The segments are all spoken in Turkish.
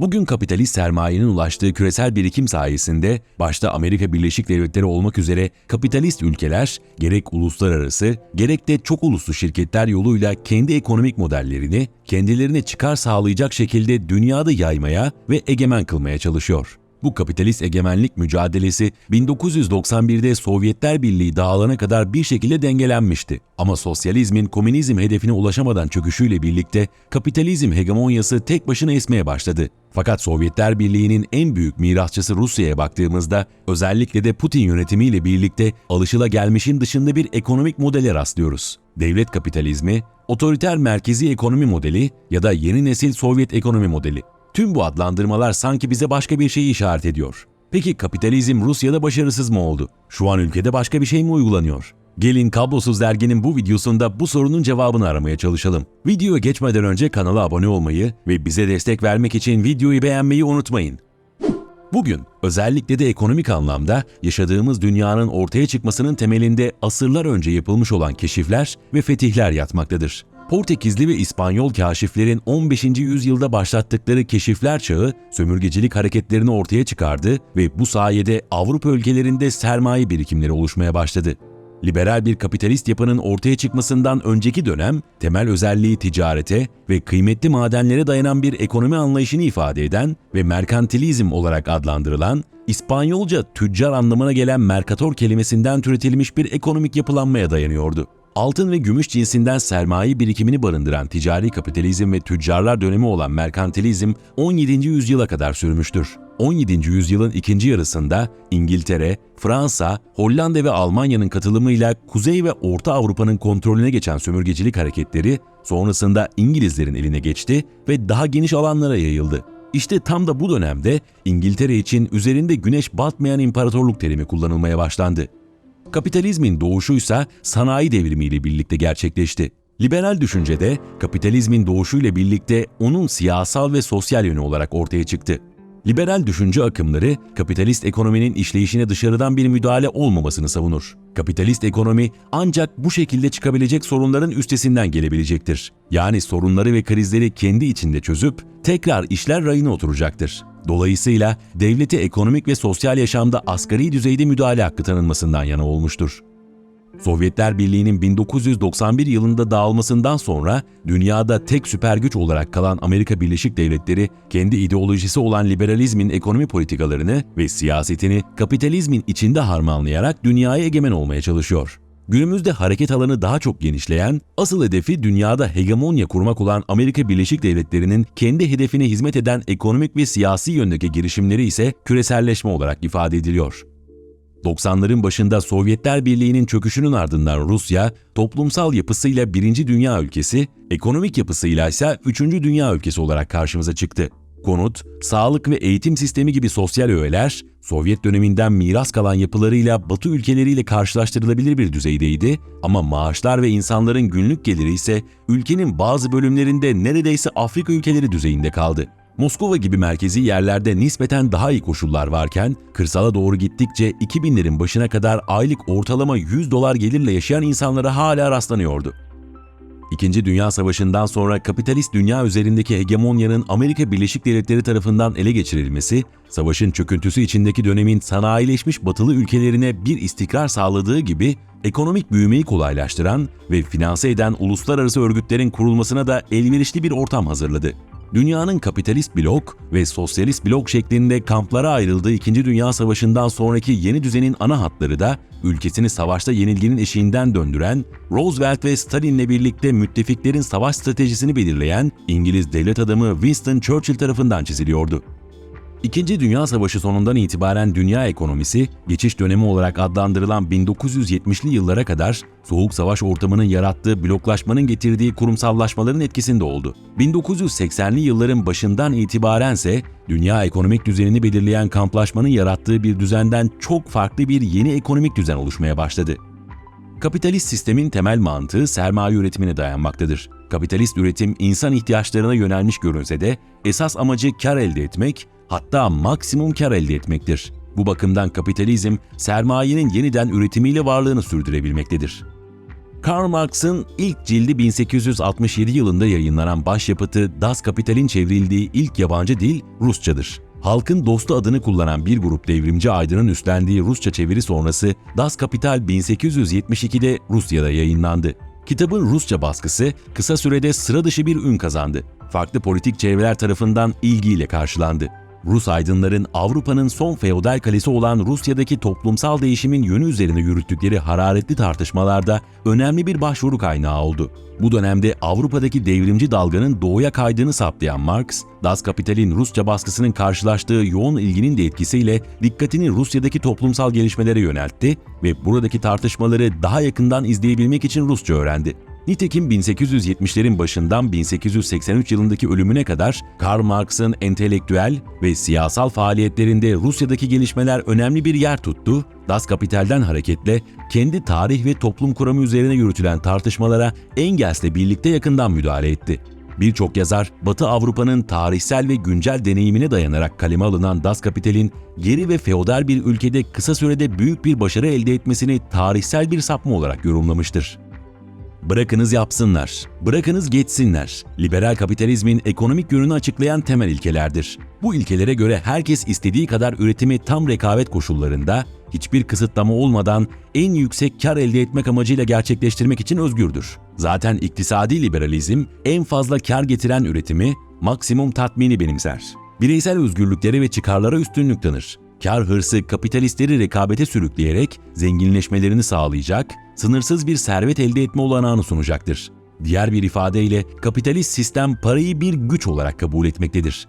Bugün kapitalist sermayenin ulaştığı küresel birikim sayesinde başta Amerika Birleşik Devletleri olmak üzere kapitalist ülkeler gerek uluslararası gerek de çok uluslu şirketler yoluyla kendi ekonomik modellerini kendilerine çıkar sağlayacak şekilde dünyada yaymaya ve egemen kılmaya çalışıyor. Bu kapitalist egemenlik mücadelesi 1991'de Sovyetler Birliği dağılana kadar bir şekilde dengelenmişti. Ama sosyalizmin komünizm hedefine ulaşamadan çöküşüyle birlikte kapitalizm hegemonyası tek başına esmeye başladı. Fakat Sovyetler Birliği'nin en büyük mirasçısı Rusya'ya baktığımızda özellikle de Putin yönetimiyle birlikte alışılagelmişin dışında bir ekonomik modele rastlıyoruz. Devlet kapitalizmi, otoriter merkezi ekonomi modeli ya da yeni nesil Sovyet ekonomi modeli. Tüm bu adlandırmalar sanki bize başka bir şeyi işaret ediyor. Peki kapitalizm Rusya'da başarısız mı oldu? Şu an ülkede başka bir şey mi uygulanıyor? Gelin Kablosuz Dergi'nin bu videosunda bu sorunun cevabını aramaya çalışalım. Videoya geçmeden önce kanala abone olmayı ve bize destek vermek için videoyu beğenmeyi unutmayın. Bugün özellikle de ekonomik anlamda yaşadığımız dünyanın ortaya çıkmasının temelinde asırlar önce yapılmış olan keşifler ve fetihler yatmaktadır. Portekizli ve İspanyol kaşiflerin 15. yüzyılda başlattıkları keşifler çağı sömürgecilik hareketlerini ortaya çıkardı ve bu sayede Avrupa ülkelerinde sermaye birikimleri oluşmaya başladı. Liberal bir kapitalist yapının ortaya çıkmasından önceki dönem temel özelliği ticarete ve kıymetli madenlere dayanan bir ekonomi anlayışını ifade eden ve merkantilizm olarak adlandırılan İspanyolca tüccar anlamına gelen mercator kelimesinden türetilmiş bir ekonomik yapılanmaya dayanıyordu. Altın ve gümüş cinsinden sermaye birikimini barındıran ticari kapitalizm ve tüccarlar dönemi olan merkantilizm 17. yüzyıla kadar sürmüştür. 17. yüzyılın ikinci yarısında İngiltere, Fransa, Hollanda ve Almanya'nın katılımıyla Kuzey ve Orta Avrupa'nın kontrolüne geçen sömürgecilik hareketleri sonrasında İngilizlerin eline geçti ve daha geniş alanlara yayıldı. İşte tam da bu dönemde İngiltere için üzerinde güneş batmayan imparatorluk terimi kullanılmaya başlandı. Kapitalizmin doğuşuysa sanayi devrimiyle birlikte gerçekleşti. Liberal düşüncede kapitalizmin doğuşuyla birlikte onun siyasal ve sosyal yönü olarak ortaya çıktı. Liberal düşünce akımları kapitalist ekonominin işleyişine dışarıdan bir müdahale olmamasını savunur. Kapitalist ekonomi ancak bu şekilde çıkabilecek sorunların üstesinden gelebilecektir. Yani sorunları ve krizleri kendi içinde çözüp tekrar işler rayına oturacaktır. Dolayısıyla devleti ekonomik ve sosyal yaşamda asgari düzeyde müdahale hakkı tanınmasından yana olmuştur. Sovyetler Birliği'nin 1991 yılında dağılmasından sonra dünyada tek süper güç olarak kalan Amerika Birleşik Devletleri kendi ideolojisi olan liberalizmin ekonomi politikalarını ve siyasetini kapitalizmin içinde harmanlayarak dünyaya egemen olmaya çalışıyor. Günümüzde hareket alanı daha çok genişleyen, asıl hedefi dünyada hegemonya kurmak olan Amerika Birleşik Devletleri'nin kendi hedefine hizmet eden ekonomik ve siyasi yöndeki girişimleri ise küreselleşme olarak ifade ediliyor. 90'ların başında Sovyetler Birliği'nin çöküşünün ardından Rusya, toplumsal yapısıyla birinci dünya ülkesi, ekonomik yapısıyla ise üçüncü dünya ülkesi olarak karşımıza çıktı. Konut, sağlık ve eğitim sistemi gibi sosyal öğeler, Sovyet döneminden miras kalan yapılarıyla Batı ülkeleriyle karşılaştırılabilir bir düzeydeydi ama maaşlar ve insanların günlük geliri ise ülkenin bazı bölümlerinde neredeyse Afrika ülkeleri düzeyinde kaldı. Moskova gibi merkezi yerlerde nispeten daha iyi koşullar varken, kırsala doğru gittikçe 2000'lerin başına kadar aylık ortalama 100 dolar gelirle yaşayan insanlara hala rastlanıyordu. İkinci Dünya Savaşı'ndan sonra kapitalist dünya üzerindeki hegemonyanın Amerika Birleşik Devletleri tarafından ele geçirilmesi, savaşın çöküntüsü içindeki dönemin sanayileşmiş batılı ülkelerine bir istikrar sağladığı gibi ekonomik büyümeyi kolaylaştıran ve finanse eden uluslararası örgütlerin kurulmasına da elverişli bir ortam hazırladı. Dünyanın kapitalist blok ve sosyalist blok şeklinde kamplara ayrıldığı İkinci Dünya Savaşı'ndan sonraki yeni düzenin ana hatları da ülkesini savaşta yenilginin eşiğinden döndüren, Roosevelt ve Stalin'le birlikte müttefiklerin savaş stratejisini belirleyen İngiliz devlet adamı Winston Churchill tarafından çiziliyordu. İkinci Dünya Savaşı sonundan itibaren dünya ekonomisi, geçiş dönemi olarak adlandırılan 1970'li yıllara kadar Soğuk Savaş ortamının yarattığı bloklaşmanın getirdiği kurumsallaşmaların etkisinde oldu. 1980'li yılların başından itibarense dünya ekonomik düzenini belirleyen kamplaşmanın yarattığı bir düzenden çok farklı bir yeni ekonomik düzen oluşmaya başladı. Kapitalist sistemin temel mantığı sermaye üretimine dayanmaktadır. Kapitalist üretim insan ihtiyaçlarına yönelmiş görünse de esas amacı kar elde etmek, hatta maksimum kar elde etmektir. Bu bakımdan kapitalizm sermayenin yeniden üretimiyle varlığını sürdürebilmektedir. Karl Marx'ın ilk cildi 1867 yılında yayınlanan başyapıtı Das Kapital'in çevrildiği ilk yabancı dil Rusçadır. Halkın dostu adını kullanan bir grup devrimci aydının üstlendiği Rusça çeviri sonrası Das Kapital 1872'de Rusya'da yayınlandı. Kitabın Rusça baskısı kısa sürede sıra dışı bir ün kazandı. Farklı politik çevreler tarafından ilgiyle karşılandı. Rus aydınların Avrupa'nın son feodal kalesi olan Rusya'daki toplumsal değişimin yönü üzerine yürüttükleri hararetli tartışmalarda önemli bir başvuru kaynağı oldu. Bu dönemde Avrupa'daki devrimci dalganın doğuya kaydığını saptayan Marx, Das Kapital'in Rusça baskısının karşılaştığı yoğun ilginin de etkisiyle dikkatini Rusya'daki toplumsal gelişmelere yöneltti ve buradaki tartışmaları daha yakından izleyebilmek için Rusça öğrendi. Nitekim 1870'lerin başından 1883 yılındaki ölümüne kadar Karl Marx'ın entelektüel ve siyasal faaliyetlerinde Rusya'daki gelişmeler önemli bir yer tuttu. Das Kapital'den hareketle kendi tarih ve toplum kuramı üzerine yürütülen tartışmalara Engels'le birlikte yakından müdahale etti. Birçok yazar, Batı Avrupa'nın tarihsel ve güncel deneyimine dayanarak kaleme alınan Das Kapital'in geri ve feodal bir ülkede kısa sürede büyük bir başarı elde etmesini tarihsel bir sapma olarak yorumlamıştır. Bırakınız yapsınlar, bırakınız geçsinler. Liberal kapitalizmin ekonomik yönünü açıklayan temel ilkelerdir. Bu ilkelere göre herkes istediği kadar üretimi tam rekabet koşullarında, hiçbir kısıtlama olmadan en yüksek kar elde etmek amacıyla gerçekleştirmek için özgürdür. Zaten iktisadi liberalizm en fazla kar getiren üretimi, maksimum tatmini benimser. Bireysel özgürlüklere ve çıkarlara üstünlük tanır. Kar hırsı kapitalistleri rekabete sürükleyerek zenginleşmelerini sağlayacak, sınırsız bir servet elde etme olanağını sunacaktır. Diğer bir ifadeyle kapitalist sistem parayı bir güç olarak kabul etmektedir.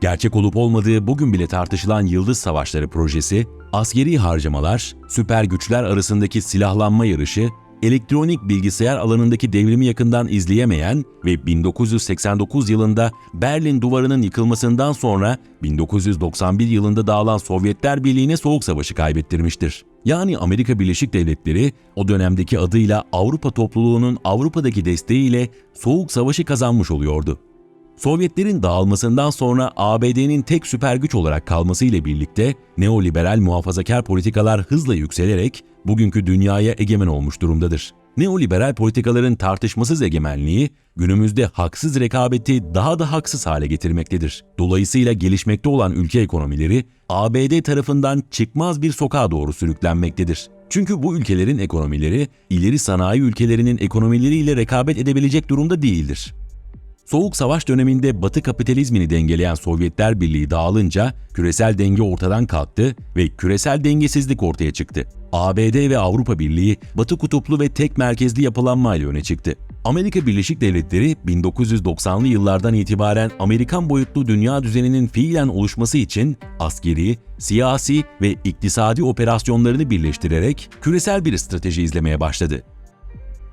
Gerçek olup olmadığı bugün bile tartışılan Yıldız Savaşları projesi, askeri harcamalar, süper güçler arasındaki silahlanma yarışı, elektronik bilgisayar alanındaki devrimi yakından izleyemeyen ve 1989 yılında Berlin Duvarı'nın yıkılmasından sonra 1991 yılında dağılan Sovyetler Birliği'ne Soğuk Savaşı kaybettirmiştir. Yani Amerika Birleşik Devletleri o dönemdeki adıyla Avrupa topluluğunun Avrupa'daki desteğiyle Soğuk Savaşı kazanmış oluyordu. Sovyetlerin dağılmasından sonra ABD'nin tek süper güç olarak kalması ile birlikte neoliberal muhafazakar politikalar hızla yükselerek bugünkü dünyaya egemen olmuş durumdadır. Neoliberal politikaların tartışmasız egemenliği günümüzde haksız rekabeti daha da haksız hale getirmektedir. Dolayısıyla gelişmekte olan ülke ekonomileri ABD tarafından çıkmaz bir sokağa doğru sürüklenmektedir. Çünkü bu ülkelerin ekonomileri ileri sanayi ülkelerinin ekonomileriyle rekabet edebilecek durumda değildir. Soğuk Savaş döneminde Batı kapitalizmini dengeleyen Sovyetler Birliği dağılınca küresel denge ortadan kalktı ve küresel dengesizlik ortaya çıktı. ABD ve Avrupa Birliği Batı kutuplu ve tek merkezli yapılanmayla öne çıktı. Amerika Birleşik Devletleri 1990'lı yıllardan itibaren Amerikan boyutlu dünya düzeninin fiilen oluşması için askeri, siyasi ve iktisadi operasyonlarını birleştirerek küresel bir strateji izlemeye başladı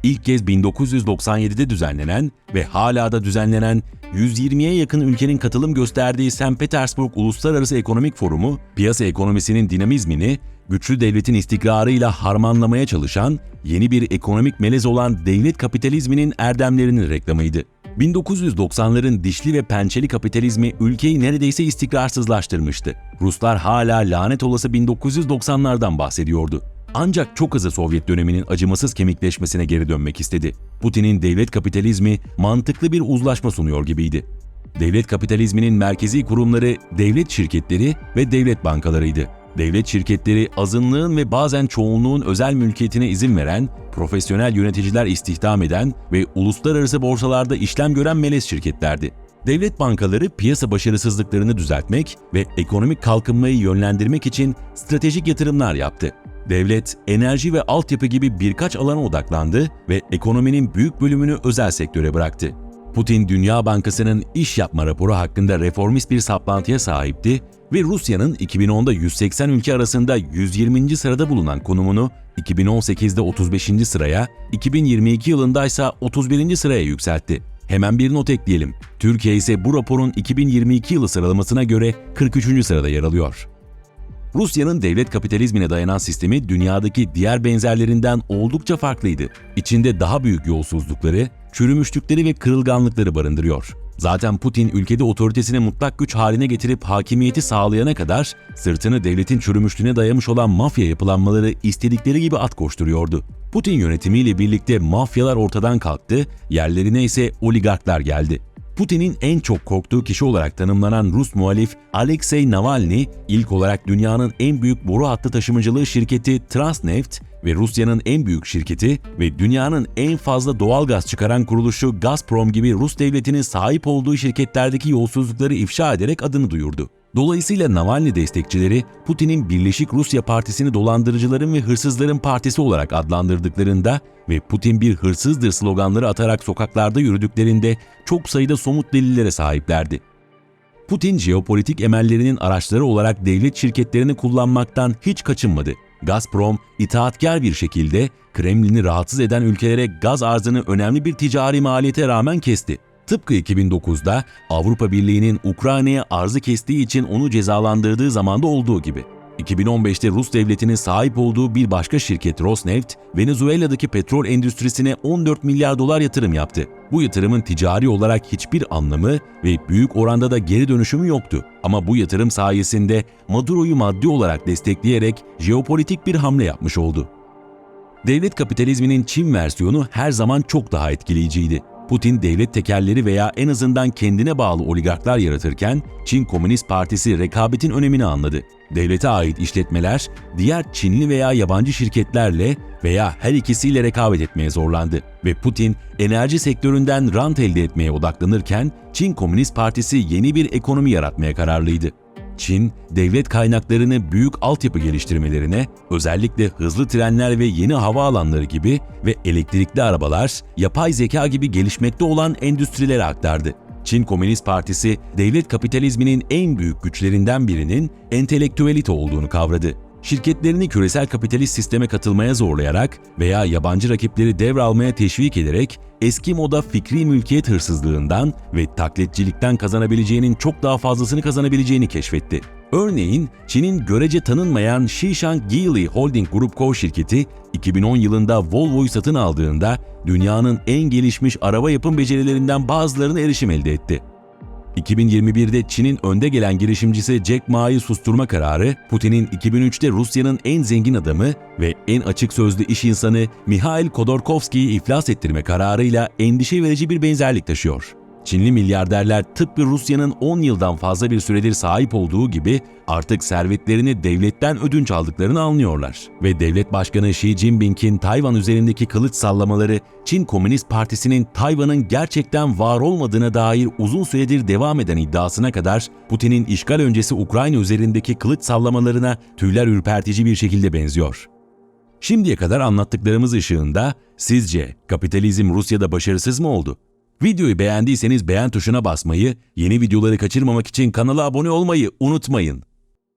ilk kez 1997'de düzenlenen ve hala da düzenlenen 120'ye yakın ülkenin katılım gösterdiği St. Petersburg Uluslararası Ekonomik Forumu, piyasa ekonomisinin dinamizmini, güçlü devletin istikrarıyla harmanlamaya çalışan, yeni bir ekonomik melez olan devlet kapitalizminin erdemlerinin reklamıydı. 1990'ların dişli ve pençeli kapitalizmi ülkeyi neredeyse istikrarsızlaştırmıştı. Ruslar hala lanet olası 1990'lardan bahsediyordu. Ancak çok hızlı Sovyet döneminin acımasız kemikleşmesine geri dönmek istedi. Putin'in devlet kapitalizmi mantıklı bir uzlaşma sunuyor gibiydi. Devlet kapitalizminin merkezi kurumları devlet şirketleri ve devlet bankalarıydı. Devlet şirketleri azınlığın ve bazen çoğunluğun özel mülkiyetine izin veren, profesyonel yöneticiler istihdam eden ve uluslararası borsalarda işlem gören melez şirketlerdi. Devlet bankaları piyasa başarısızlıklarını düzeltmek ve ekonomik kalkınmayı yönlendirmek için stratejik yatırımlar yaptı. Devlet, enerji ve altyapı gibi birkaç alana odaklandı ve ekonominin büyük bölümünü özel sektöre bıraktı. Putin Dünya Bankası'nın iş yapma raporu hakkında reformist bir saplantıya sahipti ve Rusya'nın 2010'da 180 ülke arasında 120. sırada bulunan konumunu 2018'de 35. sıraya, 2022 yılında ise 31. sıraya yükseltti. Hemen bir not ekleyelim. Türkiye ise bu raporun 2022 yılı sıralamasına göre 43. sırada yer alıyor. Rusya'nın devlet kapitalizmine dayanan sistemi dünyadaki diğer benzerlerinden oldukça farklıydı. İçinde daha büyük yolsuzlukları, çürümüşlükleri ve kırılganlıkları barındırıyor. Zaten Putin ülkede otoritesini mutlak güç haline getirip hakimiyeti sağlayana kadar sırtını devletin çürümüşlüğüne dayamış olan mafya yapılanmaları istedikleri gibi at koşturuyordu. Putin yönetimiyle birlikte mafyalar ortadan kalktı, yerlerine ise oligarklar geldi. Putin'in en çok korktuğu kişi olarak tanımlanan Rus muhalif Alexei Navalny, ilk olarak dünyanın en büyük boru hattı taşımacılığı şirketi Transneft ve Rusya'nın en büyük şirketi ve dünyanın en fazla doğal gaz çıkaran kuruluşu Gazprom gibi Rus devletinin sahip olduğu şirketlerdeki yolsuzlukları ifşa ederek adını duyurdu. Dolayısıyla Navalny destekçileri Putin'in Birleşik Rusya Partisi'ni dolandırıcıların ve hırsızların partisi olarak adlandırdıklarında ve Putin bir hırsızdır sloganları atarak sokaklarda yürüdüklerinde çok sayıda somut delillere sahiplerdi. Putin jeopolitik emellerinin araçları olarak devlet şirketlerini kullanmaktan hiç kaçınmadı. Gazprom, itaatkar bir şekilde Kremlin'i rahatsız eden ülkelere gaz arzını önemli bir ticari maliyete rağmen kesti. Tıpkı 2009'da Avrupa Birliği'nin Ukrayna'ya arzı kestiği için onu cezalandırdığı zamanda olduğu gibi. 2015'te Rus devletinin sahip olduğu bir başka şirket Rosneft, Venezuela'daki petrol endüstrisine 14 milyar dolar yatırım yaptı. Bu yatırımın ticari olarak hiçbir anlamı ve büyük oranda da geri dönüşümü yoktu. Ama bu yatırım sayesinde Maduro'yu maddi olarak destekleyerek jeopolitik bir hamle yapmış oldu. Devlet kapitalizminin Çin versiyonu her zaman çok daha etkileyiciydi. Putin devlet tekerleri veya en azından kendine bağlı oligarklar yaratırken Çin Komünist Partisi rekabetin önemini anladı. Devlete ait işletmeler diğer Çinli veya yabancı şirketlerle veya her ikisiyle rekabet etmeye zorlandı ve Putin enerji sektöründen rant elde etmeye odaklanırken Çin Komünist Partisi yeni bir ekonomi yaratmaya kararlıydı. Çin, devlet kaynaklarını büyük altyapı geliştirmelerine, özellikle hızlı trenler ve yeni havaalanları gibi ve elektrikli arabalar, yapay zeka gibi gelişmekte olan endüstrilere aktardı. Çin Komünist Partisi, devlet kapitalizminin en büyük güçlerinden birinin entelektüelite olduğunu kavradı şirketlerini küresel kapitalist sisteme katılmaya zorlayarak veya yabancı rakipleri devralmaya teşvik ederek eski moda fikri mülkiyet hırsızlığından ve taklitçilikten kazanabileceğinin çok daha fazlasını kazanabileceğini keşfetti. Örneğin Çin'in görece tanınmayan Shishan Geely Holding Group Co. şirketi 2010 yılında Volvo'yu satın aldığında dünyanın en gelişmiş araba yapım becerilerinden bazılarına erişim elde etti. 2021'de Çin'in önde gelen girişimcisi Jack Ma'yı susturma kararı, Putin'in 2003'te Rusya'nın en zengin adamı ve en açık sözlü iş insanı Mihail Khodorkovsky'yi iflas ettirme kararıyla endişe verici bir benzerlik taşıyor. Çinli milyarderler tıpkı Rusya'nın 10 yıldan fazla bir süredir sahip olduğu gibi artık servetlerini devletten ödünç aldıklarını anlıyorlar. Ve devlet başkanı Xi Jinping'in Tayvan üzerindeki kılıç sallamaları Çin Komünist Partisi'nin Tayvan'ın gerçekten var olmadığına dair uzun süredir devam eden iddiasına kadar Putin'in işgal öncesi Ukrayna üzerindeki kılıç sallamalarına tüyler ürpertici bir şekilde benziyor. Şimdiye kadar anlattıklarımız ışığında sizce kapitalizm Rusya'da başarısız mı oldu? Videoyu beğendiyseniz beğen tuşuna basmayı, yeni videoları kaçırmamak için kanala abone olmayı unutmayın.